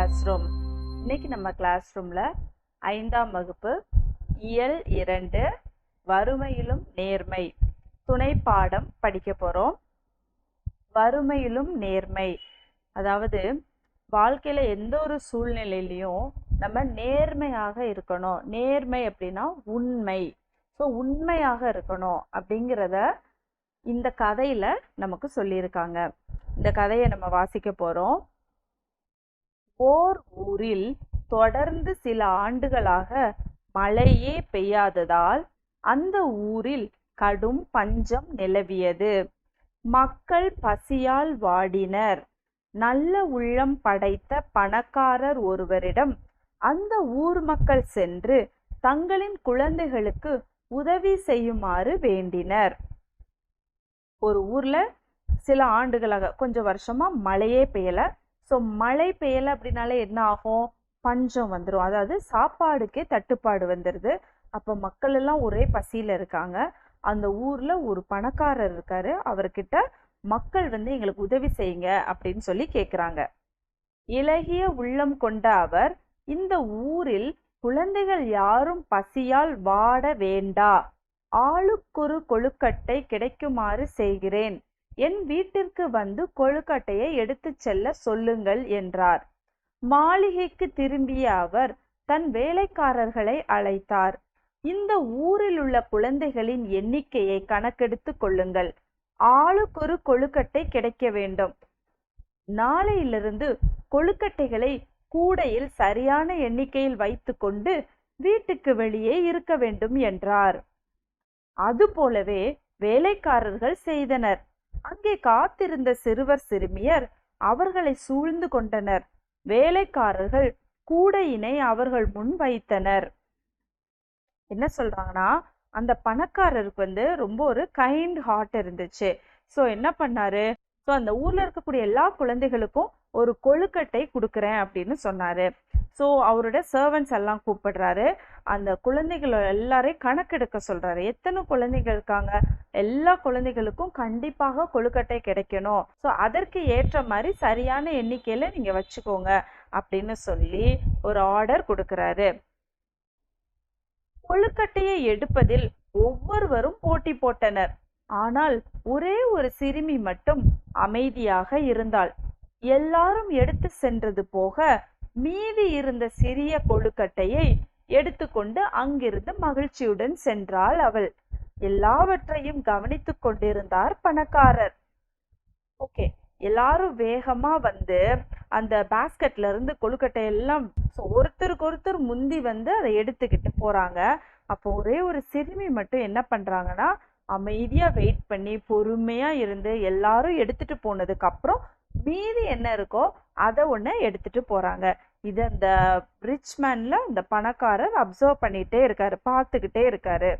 Class room இன்னைக்கு நம்ம class ரூமில் ஐந்தாம் வகுப்பு இயல் இரண்டு வறுமையிலும் நேர்மை. துணை பாடம் படிக்க போகிறோம் வறுமையிலும் நேர்மை. அதாவது வாழ்க்கையில் எந்த ஒரு சூழ்நிலையிலையும் நம்ம நேர்மையாக இருக்கணும். நேர்மை அப்படின்னா உண்மை. ஸோ உண்மையாக இருக்கணும் அப்படிங்கிறத இந்த கதையில நமக்கு சொல்லியிருக்காங்க. இந்த கதையை நம்ம வாசிக்க போகிறோம் ஓர் ஊரில் தொடர்ந்து சில ஆண்டுகளாக மழையே பெய்யாததால் அந்த ஊரில் கடும் பஞ்சம் நிலவியது. மக்கள் பசியால் வாடினர். நல்ல உள்ளம் படைத்த பணக்காரர் ஒருவரிடம் அந்த ஊர் மக்கள் சென்று தங்களின் குழந்தைகளுக்கு உதவி செய்யுமாறு வேண்டினர். ஒரு ஊர்ல சில ஆண்டுகளாக கொஞ்சம் வருஷமா மழையே பெய்யல. ஸோ மழை பெய்யலை அப்படின்னாலே என்ன ஆகும்? பஞ்சம் வந்துடும் அதாவது சாப்பாடுக்கே தட்டுப்பாடு வந்துடுது அப்போ மக்கள் எல்லாம் ஒரே பசியில் இருக்காங்க. அந்த ஊரில் ஒரு பணக்காரர் இருக்காரு. அவர்கிட்ட மக்கள் வந்து எங்களுக்கு உதவி செய்யுங்க அப்படின்னு சொல்லி கேட்குறாங்க இலகிய உள்ளம் கொண்ட அவர் இந்த ஊரில் குழந்தைகள் யாரும் பசியால் வாட வேண்டா. ஆளுக்கொரு கொழுக்கட்டை கிடைக்குமாறு செய்கிறேன். என் வீட்டிற்கு வந்து கொழுக்கட்டையை எடுத்துச் செல்ல சொல்லுங்கள் என்றார். மாளிகைக்கு திரும்பிய அவர் தன் வேலைக்காரர்களை அழைத்தார். இந்த ஊரில் உள்ள குழந்தைகளின் எண்ணிக்கையை கணக்கெடுத்து கொள்ளுங்கள். ஆளுக்கொரு கொழுக்கட்டை கிடைக்க வேண்டும். நாளையிலிருந்து கொழுக்கட்டைகளை கூடையில் சரியான எண்ணிக்கையில் வைத்துக்கொண்டு வீட்டுக்கு வெளியே இருக்க வேண்டும் என்றார். அதுபோலவே வேலைக்காரர்கள் செய்தனர். அங்கே காத்திருந்த சிறுவர் சிறுமியர் அவர்களை சூழ்ந்து கொண்டனர். வேலைக்காரர்கள் கூடையினை அவர்கள் முன் வைத்தனர். என்ன சொல்றாங்கன்னா அந்த பணக்காரருக்கு வந்து ரொம்ப ஒரு கைண்ட் ஹார்ட் இருந்துச்சு. ஸோ என்ன பண்ணாரு? ஸோ அந்த ஊர்ல இருக்கக்கூடிய எல்லா குழந்தைகளுக்கும் ஒரு கொழுக்கட்டை கொடுக்குறேன் அப்படின்னு சொன்னாரு. ஸோ அவரோட சர்வன்ஸ் எல்லாம் கூப்பிடுறாரு. அந்த குழந்தைகள் எல்லாரையும் கணக்கெடுக்க சொல்கிறாரு எத்தனை குழந்தைகள் இருக்காங்க? எல்லா குழந்தைகளுக்கும் கண்டிப்பாக கொழுக்கட்டை கிடைக்கணும். ஸோ அதற்கு ஏற்ற மாதிரி சரியான எண்ணிக்கையில் நீங்கள் வச்சுக்கோங்க அப்படின்னு சொல்லி ஒரு ஆர்டர் கொடுக்குறாரு. கொழுக்கட்டையை எடுப்பதில் ஒவ்வொருவரும் போட்டி போட்டனர். ஆனால் ஒரே ஒரு சிறுமி மட்டும் அமைதியாக இருந்தாள். எல்லாரும் எடுத்து சென்றது போக மீதி இருந்த சிறிய கொழுக்கட்டையை எடுத்துக்கொண்டு அங்கிருந்து மகிழ்ச்சியுடன் சென்றாள் அவள். எல்லாவற்றையும் கவனித்துக் கொண்டிருந்தார் பணக்காரர். ஓகே எல்லாரும் வேகமா வந்து அந்த பாஸ்கெட்ல இருந்து கொழுக்கட்டை எல்லாம் ஒருத்தருக்கு ஒருத்தர் முந்தி வந்து அதை எடுத்துக்கிட்டு போறாங்க. அப்போ ஒரே ஒரு சிறுமி மட்டும் என்ன பண்றாங்கன்னா அமைதியா வெயிட் பண்ணி பொறுமையா இருந்து எல்லாரும் எடுத்துட்டு போனதுக்கு அப்புறம் மீதி என்ன இருக்கோ அதை ஒன்று எடுத்துட்டு போறாங்க. இது அந்த ரிச்மேனில் அந்த இந்த பணக்காரர் அப்சர்வ் பண்ணிகிட்டே இருக்காரு பார்த்துக்கிட்டே இருக்காரு.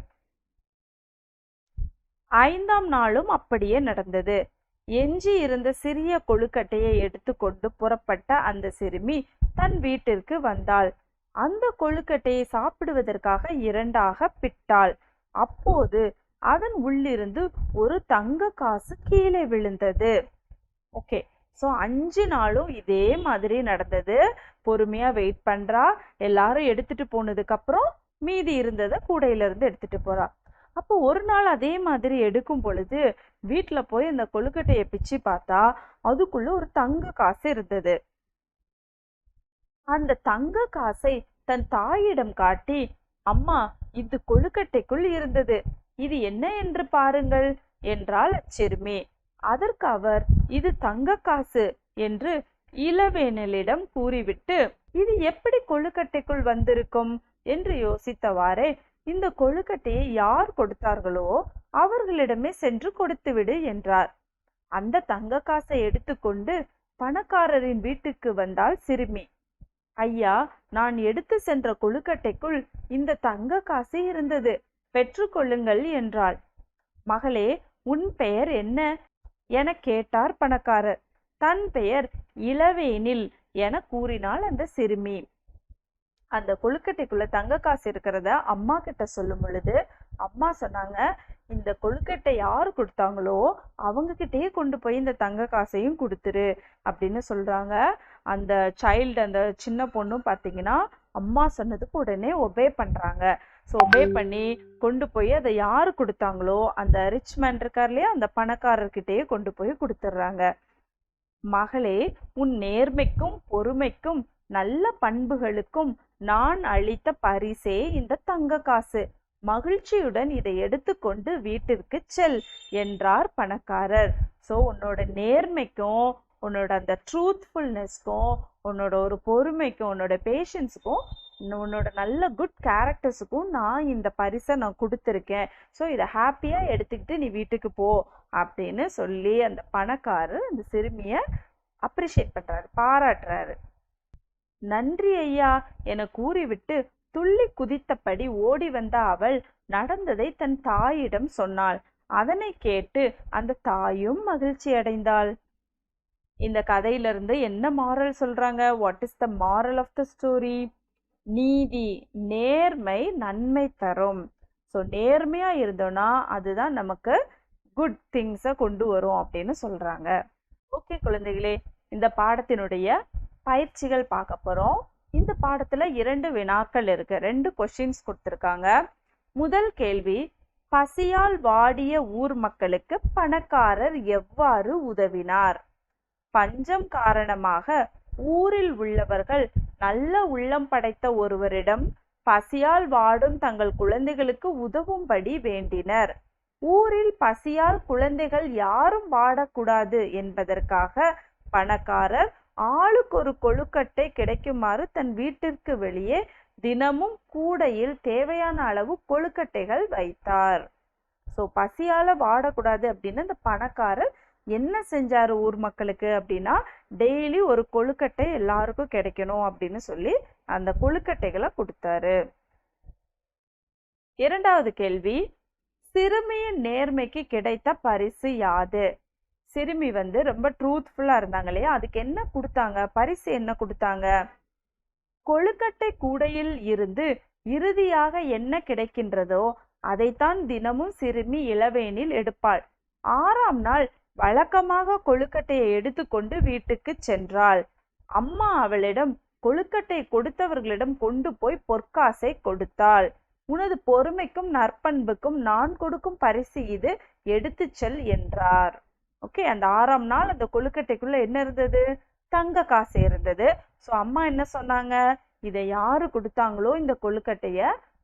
ஐந்தாம் நாளும் அப்படியே நடந்தது. எஞ்சி இருந்த சிறிய கொழுக்கட்டையை எடுத்துக்கொண்டு புறப்பட்ட அந்த சிறுமி தன் வீட்டிற்கு வந்தாள். அந்த கொழுக்கட்டையை சாப்பிடுவதற்காக இரண்டாக பிட்டாள். அப்போது அதன் உள்ளிருந்து ஒரு தங்க காசு கீழே விழுந்தது. ஓகே. ஸோ அஞ்சு நாளும் இதே மாதிரி நடந்தது. பொறுமையாக வெயிட் பண்ணுறா எல்லாரும் எடுத்துட்டு போனதுக்கப்புறம் மீதி இருந்ததை கூடையிலேருந்து எடுத்துகிட்டு போகிறாள் அப்போ ஒரு நாள் அதே மாதிரி எடுக்கும் பொழுது வீட்டில் போய் அந்த கொழுக்கட்டையை பிச்சு பார்த்தா அதுக்குள்ளே ஒரு தங்க காசு இருந்தது. அந்த தங்க காசை தன் தாயிடம் காட்டி அம்மா இது கொழுக்கட்டைக்குள் இருந்தது. இது என்ன என்று பாருங்கள் என்றாள் சிறுமி அதற்கு அவர் இது தங்க காசு என்று இளவேனலிடம் கூறிவிட்டு இது எப்படி கொழுக்கட்டைக்குள் வந்திருக்கும்? என்று யோசித்தவாறே இந்த கொழுக்கட்டையை யார் கொடுத்தார்களோ அவர்களிடமே சென்று கொடுத்துவிடு என்றார். அந்த தங்க காசை எடுத்துக்கொண்டு பணக்காரரின் வீட்டுக்கு வந்தாள் சிறுமி. ஐயா நான் எடுத்து சென்ற கொழுக்கட்டைக்குள் இந்த தங்க காசு இருந்தது பெற்றுக்கொள்ளுங்கள் என்றாள். மகளே உன் பெயர் என்ன? என கேட்டார் பணக்காரர். தன் பெயர் இளவேனில் என கூறினாள் அந்த சிறுமி. அந்த கொழுக்கட்டைக்குள்ள தங்க காசு இருக்கிறத அம்மா கிட்ட சொல்லும் பொழுது அம்மா சொன்னாங்க இந்த கொழுக்கட்டை யார் கொடுத்தாங்களோ அவங்க கொண்டு போய் இந்த தங்க காசையும் கொடுத்துரு அப்படின்னு சொல்றாங்க. அந்த சைல்டு அந்த சின்ன பொண்ணும் பார்த்தீங்கன்னா அம்மா சொன்னதுக்கு உடனே ஒபே பண்ணுறாங்க ஸோ ஒபே பண்ணி கொண்டு போய் அதை யார் கொடுத்தாங்களோ அந்த ரிச் மேன் இருக்கார் இல்லையா அந்த பணக்காரர்கிட்டயே கொண்டு போய் கொடுத்துட்றாங்க மகளே உன் நேர்மைக்கும் பொறுமைக்கும் நல்ல பண்புகளுக்கும் நான் அளித்த பரிசே இந்த தங்க காசு. மகிழ்ச்சியுடன் இதை எடுத்துக்கொண்டு வீட்டிற்கு செல் என்றார் பணக்காரர். ஸோ உன்னோட நேர்மைக்கும் உன்னோட அந்த ட்ரூத்ஃபுல்னஸ்க்கும் உன்னோட ஒரு பொறுமைக்கும் உன்னோட பேஷன்ஸுக்கும் உன்னோட நல்ல குட் கேரக்டர்ஸுக்கும் நான் இந்த பரிசை நான் கொடுத்துருக்கேன். ஸோ இதை ஹாப்பியாக எடுத்துக்கிட்டு நீ வீட்டுக்கு போ அப்படின்னு சொல்லி அந்த பணக்காரர் அந்த சிறுமியை அப்ரிஷியேட் பண்ணுறாரு பாராட்டுறாரு. நன்றி ஐயா என கூறிவிட்டு துள்ளி குதித்தபடி ஓடி வந்த அவள் நடந்ததை தன் தாயிடம் சொன்னாள். அதனை கேட்டு அந்த தாயும் மகிழ்ச்சி அடைந்தாள். இந்த கதையிலிருந்து என்ன மாரல் சொல்றாங்க? What is the moral of the story நீதி நேர்மை நன்மை தரும். ஸோ நேர்மையாக இருந்தோம்னா அதுதான் நமக்கு குட் திங்ஸை கொண்டு வரும் அப்படின்னு சொல்கிறாங்க ஓகே குழந்தைகளே இந்த பாடத்தினுடைய பயிற்சிகள் பார்க்க போகிறோம் இந்த பாடத்தில் இரண்டு வினாக்கள் இருக்கு. ரெண்டு கொஷின்ஸ் கொடுத்துருக்காங்க. முதல் கேள்வி பசியால் வாடிய ஊர் மக்களுக்கு பணக்காரர் எவ்வாறு உதவினார்? பஞ்சம் காரணமாக ஊரில் உள்ளவர்கள் நல்ல உள்ளம் படைத்த ஒருவரிடம் பசியால் வாடும் தங்கள் குழந்தைகளுக்கு உதவும்படி வேண்டினர். ஊரில் பசியால் குழந்தைகள் யாரும் வாடக்கூடாது என்பதற்காக பணக்காரர் ஆளுக்கு ஒரு கொழுக்கட்டை கிடைக்குமாறு தன் வீட்டிற்கு வெளியே தினமும் கூடையில் தேவையான அளவு கொழுக்கட்டைகள் வைத்தார். ஸோ பசியால் வாடக்கூடாது அப்படின்னு அந்த பணக்காரர் என்ன செஞ்சாரு ஊர் மக்களுக்கு அப்படின்னா டெய்லி ஒரு கொழுக்கட்டை எல்லாருக்கும் கிடைக்கணும் அப்படின்னு சொல்லி அந்த கொழுக்கட்டைகளை கொடுத்தாரு. இரண்டாவது கேள்வி சிறுமியின் நேர்மைக்கு கிடைத்த பரிசு யாது? சிறுமி வந்து ரொம்ப ட்ரூத்ஃபுல்லாக இருந்தாங்க இல்லையா? அதுக்கு என்ன கொடுத்தாங்க? பரிசு என்ன கொடுத்தாங்க? கொழுக்கட்டை கூடையில் இருந்து இறுதியாக என்ன கிடைக்கின்றதோ அதைத்தான் தினமும் சிறுமி இளவேனில் எடுப்பாள். ஆறாம் நாள் வழக்கமாக கொழுக்கட்டையை எடுத்துக்கொண்டு வீட்டுக்கு சென்றாள். அம்மா அவளிடம் கொழுக்கட்டை கொடுத்தவர்களிடம் கொண்டு போய் பொற்காசை கொடுத்தாள். உனது பொறுமைக்கும் நற்பண்புக்கும் நான் கொடுக்கும் பரிசு இது எடுத்து செல் என்றார். ஓகே அந்த ஆறாம் நாள் அந்த கொழுக்கட்டைக்குள்ள என்ன இருந்தது? தங்க காசு இருந்தது. ஸோ அம்மா என்ன சொன்னாங்க? இதை யாரு கொடுத்தாங்களோ இந்த கொழுக்கட்டைய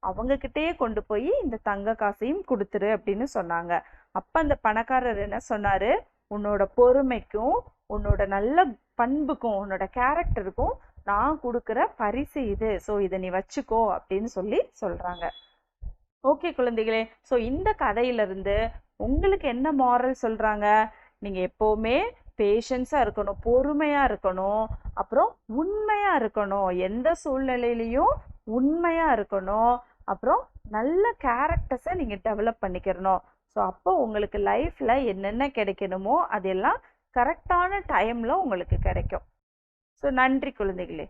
அவங்க கிட்டேயே கொண்டு போய் இந்த தங்க காசையும் கொடுத்துரு அப்படின்னு சொன்னாங்க. அப்போ அந்த பணக்காரர் என்ன சொன்னார்? உன்னோட பொறுமைக்கும் உன்னோட நல்ல பண்புக்கும் உன்னோட கேரக்டருக்கும் நான் கொடுக்குற பரிசு இது. ஸோ இதை நீ வச்சுக்கோ அப்படின்னு சொல்லி சொல்கிறாங்க ஓகே குழந்தைகளே ஸோ இந்த கதையிலிருந்து உங்களுக்கு என்ன மாரல் சொல்கிறாங்க நீங்கள் எப்போவுமே பேஷன்ஸாக இருக்கணும் பொறுமையாக இருக்கணும் அப்புறம் உண்மையாக இருக்கணும். எந்த சூழ்நிலையிலையும் உண்மையாக இருக்கணும் அப்புறம் நல்ல கேரக்டர்ஸை நீங்கள் டெவலப் பண்ணிக்கிறணும். ஸோ அப்போ உங்களுக்கு லைஃப்பில் என்னென்ன கிடைக்கணுமோ அதெல்லாம் கரெக்டான டைமில் உங்களுக்கு கிடைக்கும். ஸோ நன்றி குழந்தைகளே.